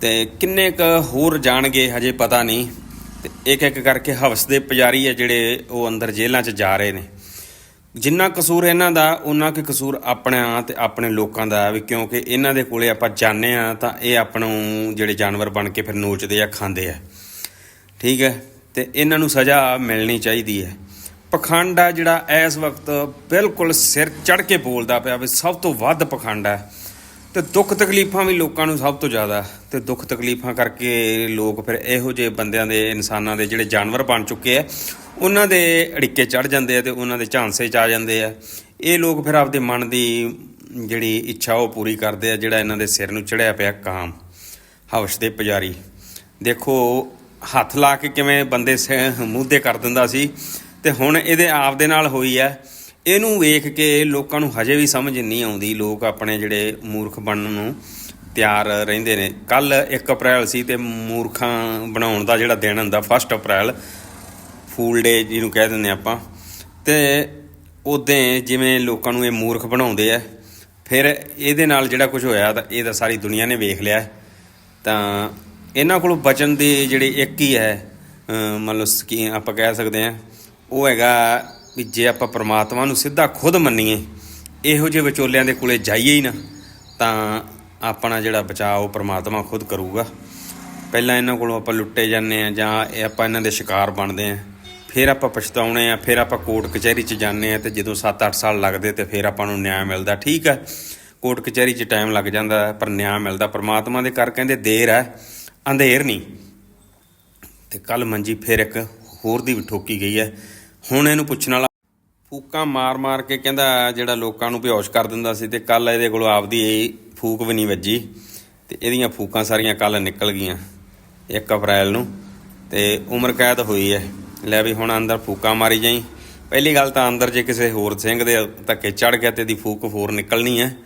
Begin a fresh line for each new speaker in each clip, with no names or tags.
ਤੇ ਕਿੰਨੇ ਕ ਹੋਰ ਜਾਣਗੇ ਹਜੇ ਪਤਾ ਨਹੀਂ। ਤੇ ਇੱਕ ਇੱਕ ਕਰਕੇ ਹਵਸ ਦੇ ਪੁਜਾਰੀ ਆ ਜਿਹੜੇ ਉਹ ਅੰਦਰ ਜੇਲ੍ਹਾਂ 'ਚ ਜਾ ਰਹੇ ਨੇ। ਜਿੰਨਾ ਕਸੂਰ ਇਹਨਾਂ ਦਾ ਉਹਨਾਂ ਕਿ ਕਸੂਰ ਆਪਣਾ ਤੇ ਆਪਣੇ ਲੋਕਾਂ ਦਾ ਵੀ ਕਿਉਂਕਿ ਇਹਨਾਂ ਦੇ ਕੋਲੇ ਆਪਾਂ ਜਾਂਦੇ ਆ ਤਾਂ ਇਹ ਆਪਾਂ ਨੂੰ ਜਿਹੜੇ ਜਾਨਵਰ ਬਣ ਕੇ ਫਿਰ ਨੋਚਦੇ ਆ, ਖਾਂਦੇ ਆ। ਠੀਕ ਹੈ? ਤੇ ਇਹਨਾਂ ਨੂੰ ਸਜ਼ਾ ਮਿਲਣੀ ਚਾਹੀਦੀ ਹੈ। ਪਖੰਡ ਆ ਜਿਹੜਾ ਇਸ ਵਕਤ ਬਿਲਕੁਲ ਸਿਰ ਚੜ ਕੇ ਬੋਲਦਾ ਪਿਆ ਵੀ ਸਭ ਤੋਂ ਵੱਧ ਪਖੰਡ ਹੈ ਤੇ ਦੁੱਖ ਤਕਲੀਫਾਂ ਵੀ ਲੋਕਾਂ ਨੂੰ ਸਭ ਤੋਂ ਜ਼ਿਆਦਾ। ਤੇ ਦੁੱਖ ਤਕਲੀਫਾਂ ਕਰਕੇ ਲੋਕ ਫਿਰ ਇਹੋ ਜਿਹੇ ਬੰਦਿਆਂ ਦੇ, ਇਨਸਾਨਾਂ ਦੇ ਜਿਹੜੇ ਜਾਨਵਰ ਬਣ ਚੁੱਕੇ ਆ, ਉਹਨਾਂ ਦੇ ਅੜਿੱਕੇ ਚੜ ਜਾਂਦੇ ਆ ਤੇ ਉਹਨਾਂ ਦੇ ਝਾਂਸੇ ਚ ਆ ਜਾਂਦੇ ਆ। ਇਹ ਲੋਕ ਫਿਰ ਆਪਦੇ ਮਨ ਦੀ ਜਿਹੜੀ ਇੱਛਾ ਉਹ ਪੂਰੀ ਕਰਦੇ ਆ, ਜਿਹੜਾ ਇਹਨਾਂ ਦੇ ਸਿਰ ਨੂੰ ਚੜਿਆ ਪਿਆ ਕਾਮ। ਹਵਸ ਦੇ ਪੁਜਾਰੀ। ਦੇਖੋ, ਹੱਥ ਲਾ ਕੇ ਕਿਵੇਂ ਬੰਦੇ ਸ- ਮੂਧੇ ਕਰ ਦਿੰਦਾ ਸੀ, ਤੇ ਹੁਣ ਇਹਦੇ ਆਪ ਦੇ ਨਾਲ ਹੋਈ ਹੈ ਇਹਨੂੰ ਵੇਖ ਕੇ ਲੋਕਾਂ ਨੂੰ ਹਜੇ ਵੀ ਸਮਝ ਨਹੀਂ ਆਉਂਦੀ, ਲੋਕ ਆਪਣੇ ਜਿਹੜੇ ਮੂਰਖ ਬਣਨ ਨੂੰ ਤਿਆਰ ਰਹਿੰਦੇ ਨੇ। ਕੱਲ 1 ਅਪ੍ਰੈਲ ਸੀ ਤੇ ਮੂਰਖਾਂ ਬਣਾਉਣ ਦਾ ਜਿਹੜਾ ਦਿਨ ਹੁੰਦਾ 1 ਅਪ੍ਰੈਲ, ਫੂਲ ਡੇ ਜਿਹਨੂੰ ਕਹਿ ਦਿੰਦੇ ਆਪਾਂ। ਤੇ ਉਦੋਂ ਜਿਵੇਂ ਲੋਕਾਂ ਨੂੰ ਇਹ ਮੂਰਖ ਬਣਾਉਂਦੇ ਆ, ਫਿਰ ਇਹਦੇ ਨਾਲ ਜਿਹੜਾ ਕੁਝ ਹੋਇਆ ਤਾਂ ਇਹ ਤਾਂ ਸਾਰੀ ਦੁਨੀਆ ਨੇ ਵੇਖ ਲਿਆ। ਤਾਂ ਇਹਨਾਂ ਕੋਲ ਬਚਨ ਦੀ ਜਿਹੜੀ ਇੱਕ ਹੀ ਹੈ, ਅਹ ਮੰਨ ਲਓ ਸਕੀ ਆਪਾਂ ਕਹਿ ਸਕਦੇ ਆ ਉਹ ਹੈਗਾ ਵੀ ਜੇ ਆਪਾਂ ਪ੍ਰਮਾਤਮਾ ਨੂੰ ਸਿੱਧਾ ਖੁਦ ਮੰਨੀਏ, ਇਹੋ ਜਿਹੇ ਵਿਚੋਲਿਆਂ ਦੇ ਕੋਲੇ ਜਾਈਏ ਹੀ ਨਾ, ਤਾਂ ਆਪਣਾ ਜਿਹੜਾ ਬਚਾਅ ਉਹ ਪ੍ਰਮਾਤਮਾ ਖੁਦ ਕਰੂਗਾ। ਪਹਿਲਾਂ ਇਹਨਾਂ ਕੋਲੋਂ ਆਪਾਂ ਲੁੱਟੇ ਜਾਂਦੇ ਆ ਜਾਂ ਇਹ ਆਪਾਂ ਇਹਨਾਂ ਦੇ ਸ਼ਿਕਾਰ ਬਣਦੇ ਆ ਫਿਰ ਆਪਾਂ ਪਛਤਾਉਣੇ ਆ ਫਿਰ ਆਪਾਂ ਕੋਰਟ ਕਚਹਿਰੀ 'ਚ ਜਾਂਦੇ ਆ ਤੇ ਜਦੋਂ 7-8 ਸਾਲ ਲੱਗਦੇ ਤੇ ਫਿਰ ਆਪਾਂ ਨੂੰ ਨਿਆਂ ਮਿਲਦਾ, ਠੀਕ ਹੈ। ਕੋਰਟ ਕਚਹਿਰੀ 'ਚ ਟਾਈਮ ਲੱਗ ਜਾਂਦਾ, ਪਰ ਨਿਆਂ ਮਿਲਦਾ। ਪ੍ਰਮਾਤਮਾ ਦੇ ਕਰ ਕਹਿੰਦੇ ਦੇਰ ਹੈ, ਅੰਧੇਰ ਨਹੀਂ। ਤੇ ਕੱਲ ਮੰਜੀ ਫਿਰ ਇੱਕ ਹੋਰ ਦੀ ਵੀ ਠੋਕੀ ਗਈ ਹੈ। ਹੁਣ ਇਹਨੂੰ ਪੁੱਛਣ ਵਾਲਾ ਫੂਕਾਂ ਮਾਰ-ਮਾਰ ਕੇ ਕਹਿੰਦਾ ਜਿਹੜਾ ਲੋਕਾਂ ਨੂੰ ਬੇਹੋਸ਼ ਕਰ ਦਿੰਦਾ ਸੀ ਤੇ ਕੱਲ ਇਹਦੇ ਕੋਲ ਆਪਦੀ ਇਹ ਫੂਕ ਵੀ ਨਹੀਂ ਵੱਜੀ ਤੇ ਇਹਦੀਆਂ ਫੂਕਾਂ ਸਾਰੀਆਂ ਕੱਲ ਨਿਕਲ ਗਈਆਂ 1 ਅਪ੍ਰੈਲ ਨੂੰ ਤੇ ਉਮਰ ਕੈਦ ਹੋਈ ਹੈ। ਲੈ ਵੀ ਹੁਣ ਅੰਦਰ ਫੂਕਾਂ ਮਾਰੀ ਜਾਈ। ਪਹਿਲੀ ਗੱਲ ਤਾਂ ਅੰਦਰ ਜੇ ਕਿਸੇ ਹੋਰ ਸਿੰਘ ਦੇ ਧੱਕੇ ਚੜ ਗਿਆ ਤੇ ਇਹਦੀ ਫੂਕ ਹੋਰ ਨਿਕਲਣੀ ਹੈ।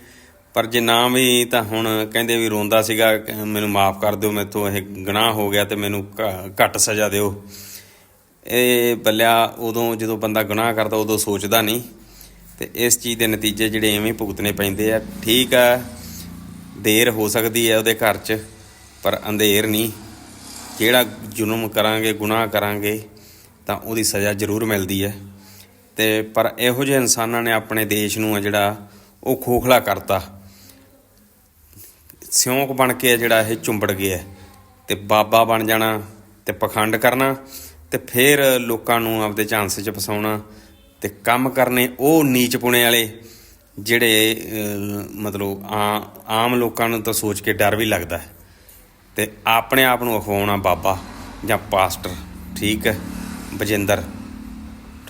ਪਰ ਜੇ ਨਾ ਵੀ ਤਾਂ ਹੁਣ ਕਹਿੰਦੇ ਵੀ ਰੋਂਦਾ ਸੀਗਾ, ਮੈਨੂੰ ਮਾਫ ਕਰ ਦਿਓ, ਮੇਥੋਂ ਇਹ ਗੁਨਾਹ ਹੋ ਗਿਆ ਤੇ ਮੈਨੂੰ ਘ- ਘੱਟ ਸਜ਼ਾ ਦਿਓ। ਇਹ ਬੱਲਿਆ ਉਦੋਂ ਜਦੋਂ ਬੰਦਾ ਗੁਨਾਹ ਕਰਦਾ, ਉਦੋਂ ਸੋਚਦਾ ਨਹੀਂ। ਤੇ ਇਸ ਚੀਜ਼ ਦੇ ਨਤੀਜੇ ਜਿਹੜੇ ਐਵੇਂ ਭੁਗਤਣੇ ਪੈਂਦੇ ਆ। ਠੀਕ ਆ, ਦੇਰ ਹੋ ਸਕਦੀ ਹੈ ਉਹਦੇ ਘਰ 'ਚ, ਪਰ ਅੰਧੇਰ ਨਹੀਂ। ਜਿਹੜਾ ਜ਼ੁਲਮ ਕਰਾਂਗੇ, ਗੁਨਾਹ ਕਰਾਂਗੇ, ਤਾਂ ਉਹਦੀ ਸਜ਼ਾ ਜ਼ਰੂਰ ਮਿਲਦੀ ਹੈ ਤੇ ਪਰ ਇਹੋ ਜਿਹੇ ਇਨਸਾਨਾਂ ਨੇ ਆਪਣੇ ਦੇਸ਼ ਨੂੰ ਆ ਜਿਹੜਾ, ਉਹ ਖੋਖਲਾ ਕਰਤਾ। ਸਿਉਂਕ ਬਣ ਕੇ ਜਿਹੜਾ ਇਹ ਚੁੰਬੜ ਗਿਆ। ਤੇ ਬਾਬਾ ਬਣ ਜਾਣਾ ਤੇ ਪਖੰਡ ਕਰਨਾ। ਤੇ ਫਿਰ ਲੋਕਾਂ ਨੂੰ ਆਪਦੇ ਝਾਂਸੇ 'ਚ ਫਸਾਉਣਾ ਤੇ ਕੰਮ ਕਰਨੇ ਉਹ ਨੀਚ ਪੁਣੇ ਵਾਲੇ ਜਿਹੜੇ ਮਤਲਬ ਆ- ਆਮ ਲੋਕਾਂ ਨੂੰ ਤਾਂ ਸੋਚ ਕੇ ਡਰ ਵੀ ਲੱਗਦਾ ਹੈ। ਤੇ ਆਪਣੇ ਆਪ ਨੂੰ ਅਖਵਾਉਣਾ ਬਾਬਾ ਜਾਂ ਪਾਸਟਰ, ਠੀਕ ਹੈ, ਬਜਿੰਦਰ,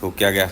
ਠੋਕਿਆ ਗਿਆ।